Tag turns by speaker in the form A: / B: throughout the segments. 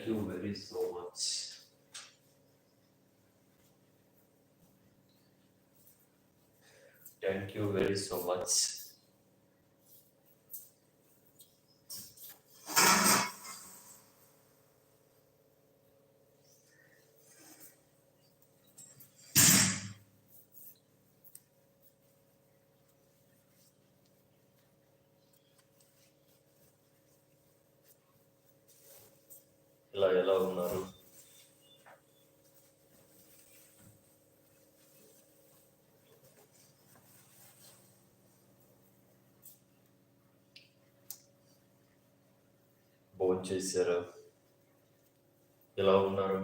A: Thank you very so much. Thank you very so much. ఇలా ఎలా ఉన్నారు? భోజనం చేశారా ఎలా ఉన్నారు?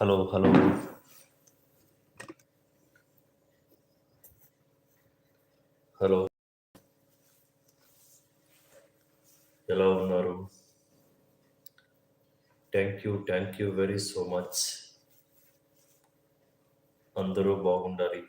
A: Hello hello. హలో. ఎలా ఉన్నారు? Thank you thank you very so much అందరూ బాగుండాలి.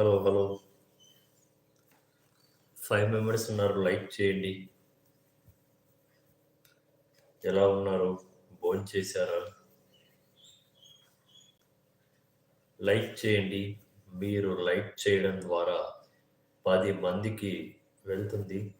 A: హలో హలో ఫైవ్ మెంబర్స్ ఉన్నారు లైక్ చేయండి. ఎలా ఉన్నారు? భోంచేశారా లైక్ చేయండి. మీరు లైక్ చేయడం ద్వారా పది మందికి వెళ్తుంది.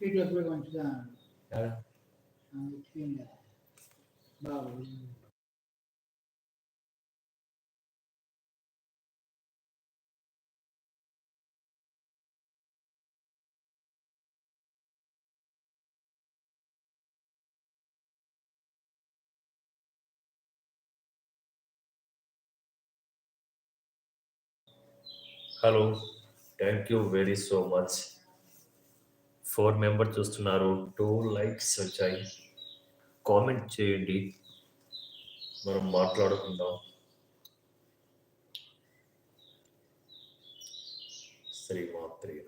B: We're going to do. Got?
A: I'm between Hello, thank you very so much. Four member చూస్తున్నారు. టూ లైక్స్ వచ్చాయి. కామెంట్ చేయండి. మనం మాట్లాడుకుందాం. శ్రీమాత్రి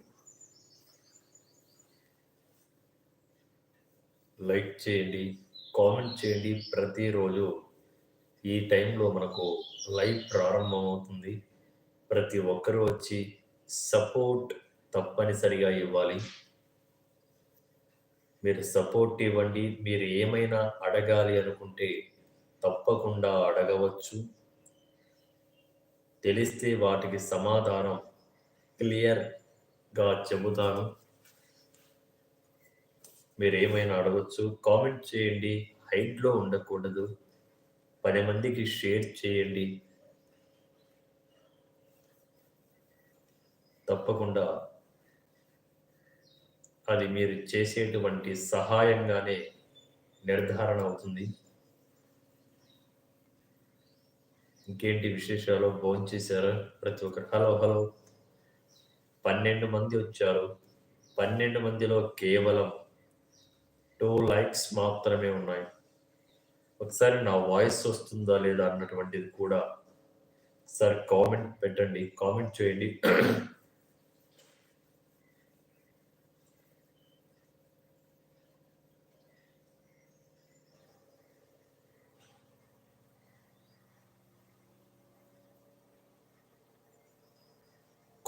A: లైక్ చేయండి కామెంట్ చేయండి. ప్రతిరోజు ఈ టైంలో మనకు లైవ్ ప్రారంభమవుతుంది. ప్రతి ఒక్కరూ వచ్చి సపోర్ట్ తప్పనిసరిగా ఇవ్వాలి. మీరు సపోర్ట్ ఇవ్వండి. మీరు ఏమైనా అడగాలి అనుకుంటే తప్పకుండా అడగవచ్చు. తెలిస్తే వాటికి సమాధానం క్లియర్గా చెబుతాను. మీరు ఏమైనా అడగచ్చు కామెంట్ చేయండి. హైట్లో ఉండకూడదు. పది మందికి షేర్ చేయండి. తప్పకుండా అది మీరు చేసేటువంటి సహాయంగానే నిర్ధారణ అవుతుంది. ఇంకేంటి విశేషాలు? భోజనం ప్రతి ఒక్కరు? Hello hello. పన్నెండు మంది వచ్చారు. పన్నెండు మందిలో కేవలం టూ లైక్స్ మాత్రమే ఉన్నాయి. ఒకసారి నా వాయిస్ వస్తుందా లేదా అన్నటువంటిది కూడా సార్ కామెంట్ పెట్టండి. కామెంట్ చేయండి.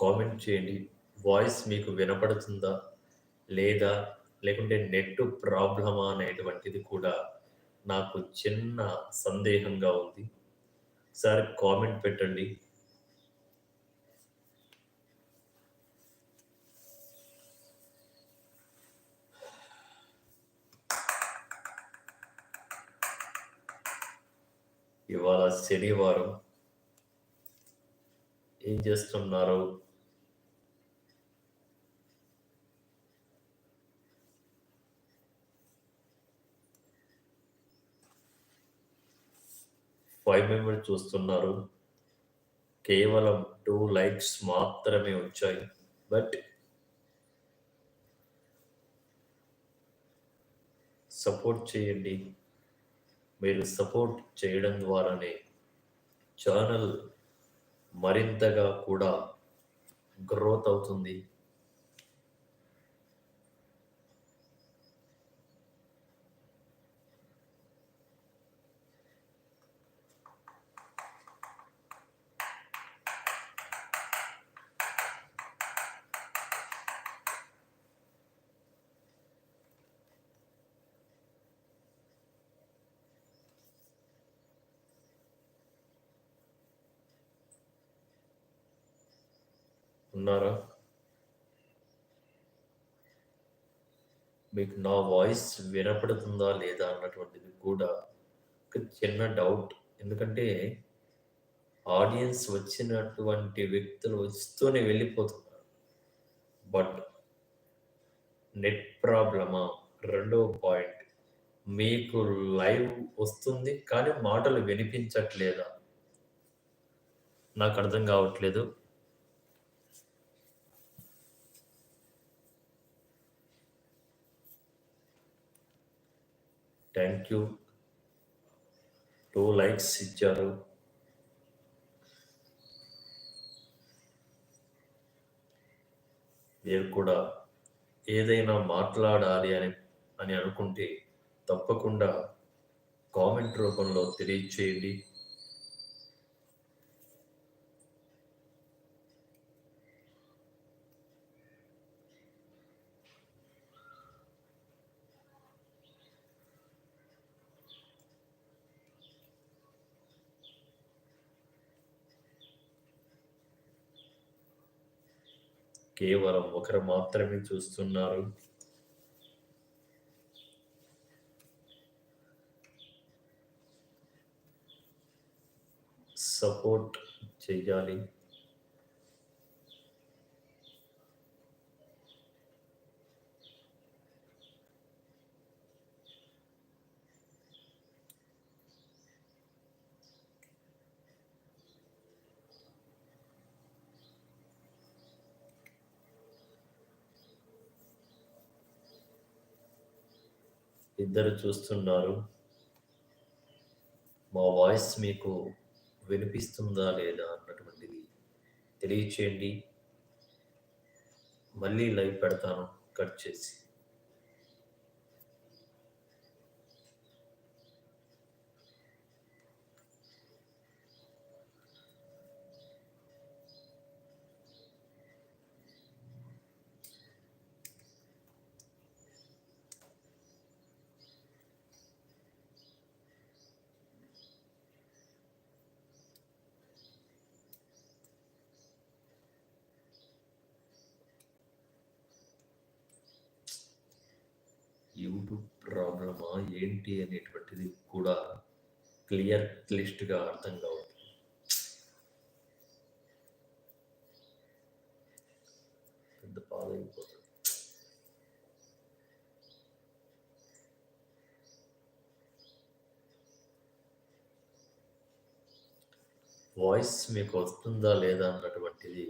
A: కామెంట్ చేయండి. వాయిస్ మీకు వినపడుతుందా? లేదా? లేకుంటే నెట్ ప్రాబ్లమా అనేటువంటిది కూడా నాకు చిన్న సందేహంగా ఉంది. సార్ కామెంట్ పెట్టండి. ఇవాళ శనివారం. ఏం చేస్తున్నారు? ఫైవ్ మెంబర్స్ చూస్తున్నారు. కేవలం టూ లైక్స్ మాత్రమే వచ్చాయి. బట్ సపోర్ట్ చేయండి. మీరు సపోర్ట్ చేయడం ద్వారానే ఛానల్ మరింతగా కూడా గ్రోత్ అవుతుంది. ఉన్నారా? మీకు నా వాయిస్ వినపడుతుందా లేదా అన్నటువంటిది కూడా ఒక చిన్న డౌట్ ఎందుకంటే ఆడియన్స్ వచ్చినటువంటి వ్యక్తులు వస్తూనే వెళ్ళిపోతున్నారు. బట్ నెట్ ప్రాబ్లమా రెండవ పాయింట్ మీకు లైవ్ వస్తుంది కానీ మాటలు వినిపించట్లేదా? నాకు అర్థం కావట్లేదు. థ్యాంక్ యూ టూ లైక్స్ ఇచ్చారు మీరు కూడా ఏదైనా మాట్లాడాలి అని అని అనుకుంటే తప్పకుండా కామెంట్ రూపంలో తెలియచేయండి. కేవలం ఒకరు మాత్రమే చూస్తున్నారు. సపోర్ట్ చేయాలి. ఇద్దరు చూస్తున్నారు. మా వాయిస్ మీకు వినిపిస్తుందా లేదా అన్నటువంటిది తెలియచేయండి. మళ్ళీ లైవ్ పెడతాను. కట్ చేసి. యూట్యూబ్ ప్రాబ్లమా ఏంటి అనేటువంటిది కూడా క్లియర్ క్లిస్ట్గా అర్థం కావట్లేదు. పెద్ద పాలైపోతుంది వాయిస్ మీకు వస్తుందా లేదా అన్నటువంటిది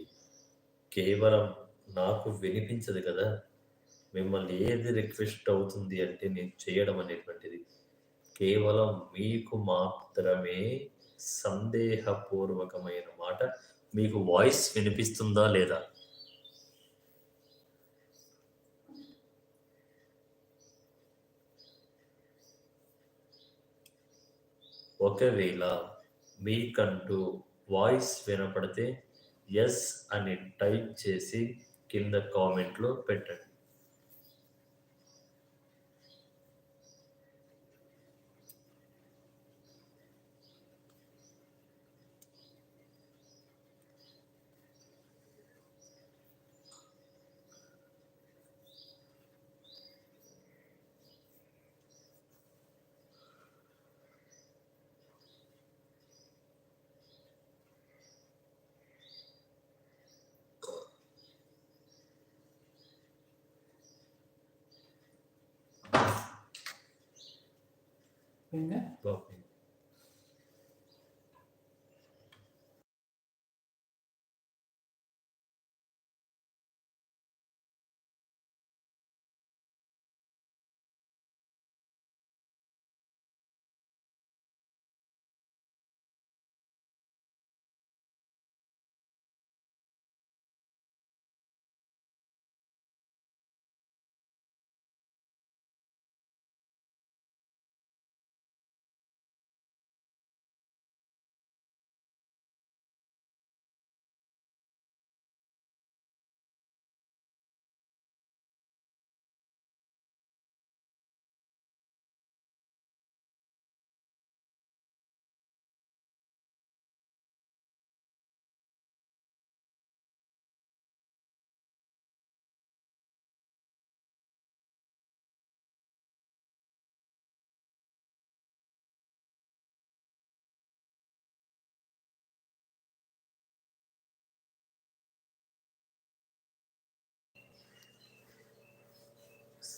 A: కేవలం నాకు వినిపించదు కదా. మిమ్మల్ని ఏది రిక్వెస్ట్ అవుతుంది అంటే నేను చేయడం అనేటువంటిది. కేవలం మీకు మాత్రమే సందేహపూర్వకమైన మాట. మీకు వాయిస్ వినిపిస్తుందా లేదా? ఒకవేళ మీకంటూ వాయిస్ వినపడితే ఎస్ అని టైప్ చేసి కింద కామెంట్లో పెట్టండి.
B: 对
A: 呢。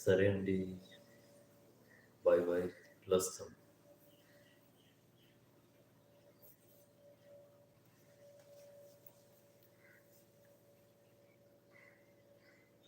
A: సరే అండి. బాయ్ బాయ్ వస్తాం